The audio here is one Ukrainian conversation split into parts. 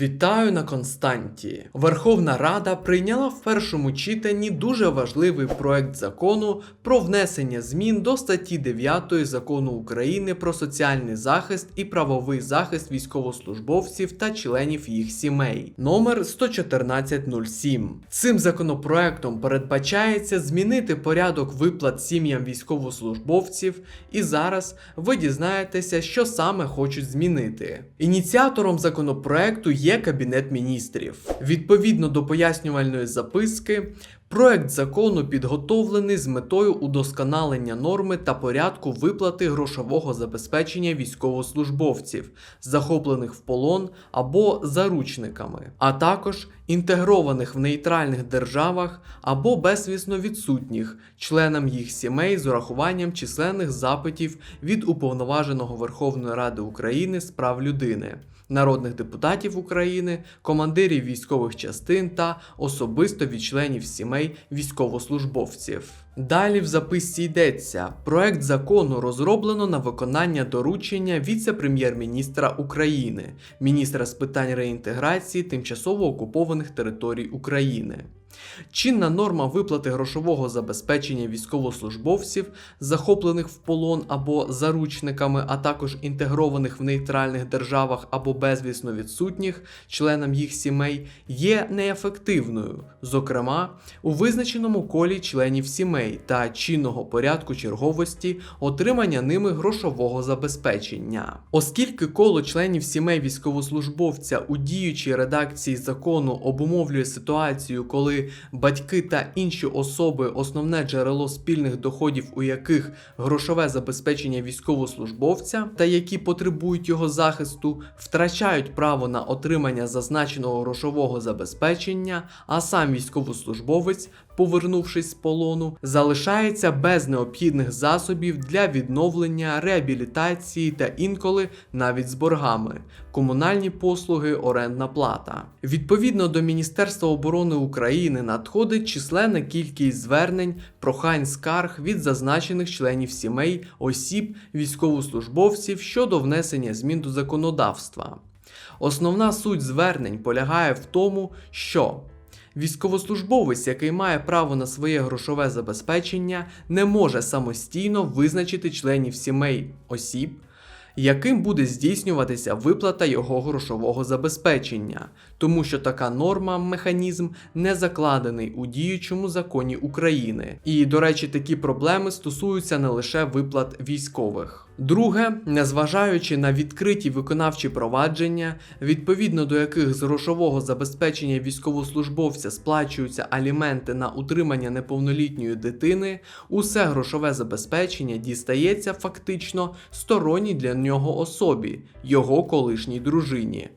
Вітаю на Константі. Верховна Рада прийняла в першому читанні дуже важливий проект закону про внесення змін до статті 9 закону України про соціальний захист і правовий захист військовослужбовців та членів їх сімей, номер 11407. Цим законопроектом передбачається змінити порядок виплат сім'ям військовослужбовців, і зараз ви дізнаєтеся, що саме хочуть змінити. Ініціатором законопроекту є Кабінет міністрів. Відповідно до пояснювальної записки, проект закону підготовлений з метою удосконалення норми та порядку виплати грошового забезпечення військовослужбовців, захоплених в полон або заручниками, а також інтегрованих в нейтральних державах або безвісно відсутніх членам їх сімей з урахуванням численних запитів від Уповноваженого Верховної Ради України з прав людини народних депутатів України, командирів військових частин та особисто від членів сімей військовослужбовців. Далі в записці йдеться: проект закону розроблено на виконання доручення віце-прем'єр-міністра України, міністра з питань реінтеграції тимчасово окупованих територій України. Чинна норма виплати грошового забезпечення військовослужбовців, захоплених в полон або заручниками, а також інтегрованих в нейтральних державах або безвісно відсутніх членам їх сімей, є неефективною, зокрема у визначеному колі членів сімей та чинного порядку черговості отримання ними грошового забезпечення. Оскільки коло членів сімей військовослужбовця у діючій редакції закону обумовлює ситуацію, коли батьки та інші особи, основне джерело спільних доходів, у яких грошове забезпечення військовослужбовця та які потребують його захисту, втрачають право на отримання зазначеного грошового забезпечення, а сам військовослужбовець, повернувшись з полону, залишається без необхідних засобів для відновлення, реабілітації та інколи навіть з боргами, комунальні послуги, орендна плата. Відповідно до Міністерства оборони України надходить численна кількість звернень, прохань скарг від зазначених членів сімей, осіб, військовослужбовців щодо внесення змін до законодавства. Основна суть звернень полягає в тому, що Військовослужбовець, який має право на своє грошове забезпечення, не може самостійно визначити членів сімей осіб, яким буде здійснюватися виплата його грошового забезпечення, тому що така норма, механізм не закладений у діючому законі України. І, до речі, такі проблеми стосуються не лише виплат військових. Друге, незважаючи на відкриті виконавчі провадження, відповідно до яких з грошового забезпечення військовослужбовця сплачуються аліменти на утримання неповнолітньої дитини, усе грошове забезпечення дістається фактично сторонній для нього особі, його колишній дружині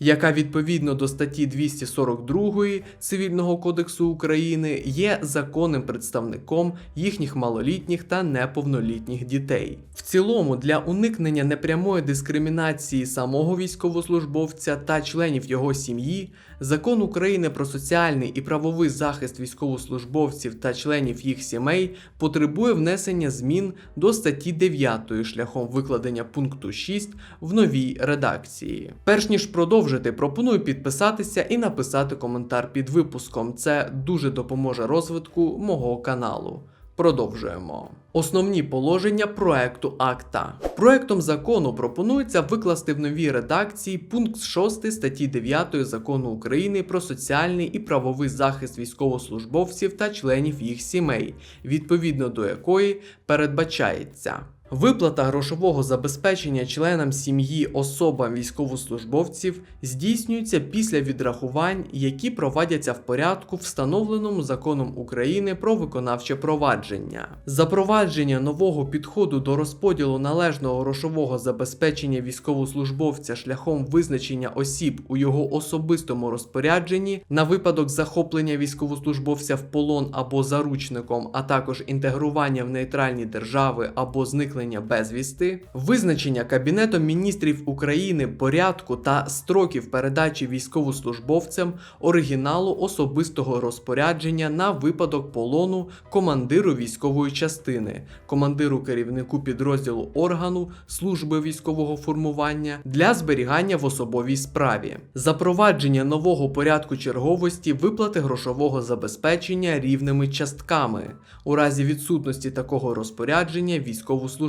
яка відповідно до статті 242 Цивільного кодексу України є законним представником їхніх малолітніх та неповнолітніх дітей. В цілому, для уникнення непрямої дискримінації самого військовослужбовця та членів його сім'ї, закон України про соціальний і правовий захист військовослужбовців та членів їх сімей потребує внесення змін до статті 9 шляхом викладення пункту 6 в новій редакції. Перш ніж продовжити пропоную підписатися і написати коментар під випуском. Це дуже допоможе розвитку мого каналу. Продовжуємо. Основні положення проекту акта. Проектом закону пропонується викласти в новій редакції пункт 6 статті 9 закону України про соціальний і правовий захист військовослужбовців та членів їх сімей, відповідно до якої передбачається. Виплата грошового забезпечення членам сім'ї особам військовослужбовців здійснюється після відрахувань, які проводяться в порядку, встановленому законом України про виконавче провадження. Запровадження нового підходу до розподілу належного грошового забезпечення військовослужбовця шляхом визначення осіб у його особистому розпорядженні на випадок захоплення військовослужбовця в полон або заручником, а також інтегрування в нейтральні держави або зникнення зникнення безвісти, визначення Кабінетом міністрів України порядку та строків передачі військовослужбовцям оригіналу особистого розпорядження на випадок полону командиру військової частини, командиру керівнику підрозділу органу служби військового формування для зберігання в особовій справі, запровадження нового порядку черговості виплати грошового забезпечення рівними частками. У разі відсутності такого розпорядження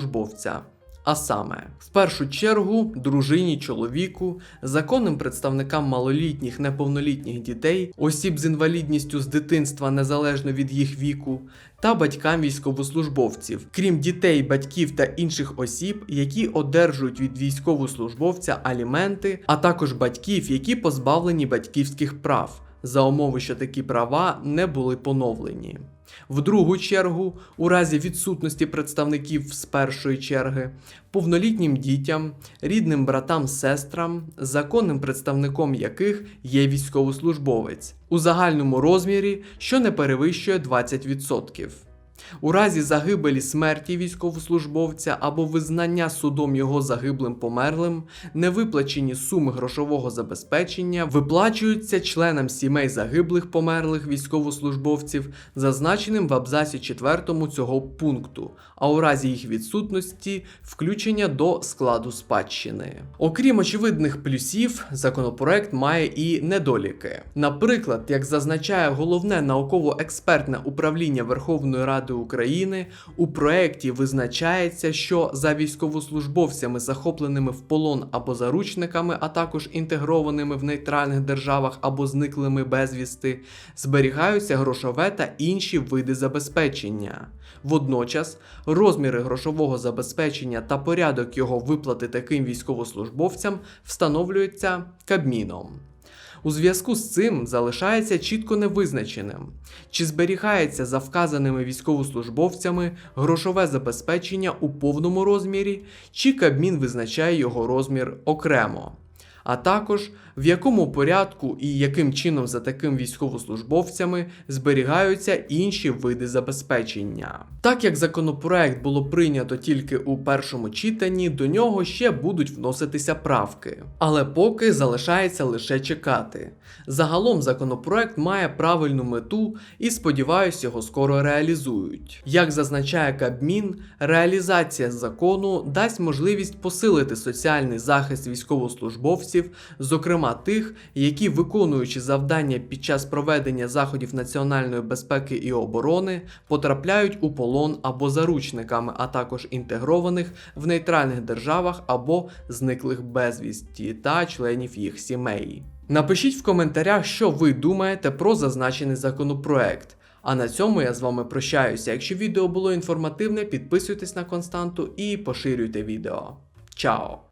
військовослужбовця. А саме, в першу чергу, дружині, чоловіку, законним представникам малолітніх неповнолітніх дітей, осіб з інвалідністю з дитинства незалежно від їх віку, та батькам військовослужбовців, крім дітей, батьків та інших осіб, які одержують від військовослужбовця аліменти, а також батьків, які позбавлені батьківських прав, за умови, що такі права не були поновлені. В другу чергу, у разі відсутності представників з першої черги, повнолітнім дітям, рідним братам, сестрам, законним представником яких є військовослужбовець у загальному розмірі, що не перевищує 20%. У разі загибелі смерті військовослужбовця або визнання судом його загиблим померлим, невиплачені суми грошового забезпечення виплачуються членам сімей загиблих померлих військовослужбовців, зазначеним в абзаці 4 цього пункту, а у разі їх відсутності включення до складу спадщини. Окрім очевидних плюсів, законопроект має і недоліки. Наприклад, як зазначає головне науково-експертне управління Верховної Ради України, у проєкті визначається, що за військовослужбовцями, захопленими в полон або заручниками, а також інтегрованими в нейтральних державах або зниклими безвісти, зберігаються грошове та інші види забезпечення. Водночас, розміри грошового забезпечення та порядок його виплати таким військовослужбовцям встановлюються Кабміном. У зв'язку з цим залишається чітко невизначеним, чи зберігається за вказаними військовослужбовцями грошове забезпечення у повному розмірі, чи Кабмін визначає його розмір окремо. А також в якому порядку і яким чином за таким військовослужбовцями зберігаються інші види забезпечення. Так як законопроект було прийнято тільки у першому читанні, до нього ще будуть вноситися правки. Але поки залишається лише чекати. Загалом законопроект має правильну мету і сподіваюся, його скоро реалізують. Як зазначає Кабмін, реалізація закону дасть можливість посилити соціальний захист військовослужбовців, зокрема тих, які виконуючи завдання під час проведення заходів національної безпеки і оборони, потрапляють у полон або заручниками, а також інтегрованих в нейтральних державах або зниклих безвісті та членів їх сімей. Напишіть в коментарях, що ви думаєте про зазначений законопроект. А на цьому я з вами прощаюся. Якщо відео було інформативне, підписуйтесь на константу і поширюйте відео. Чао!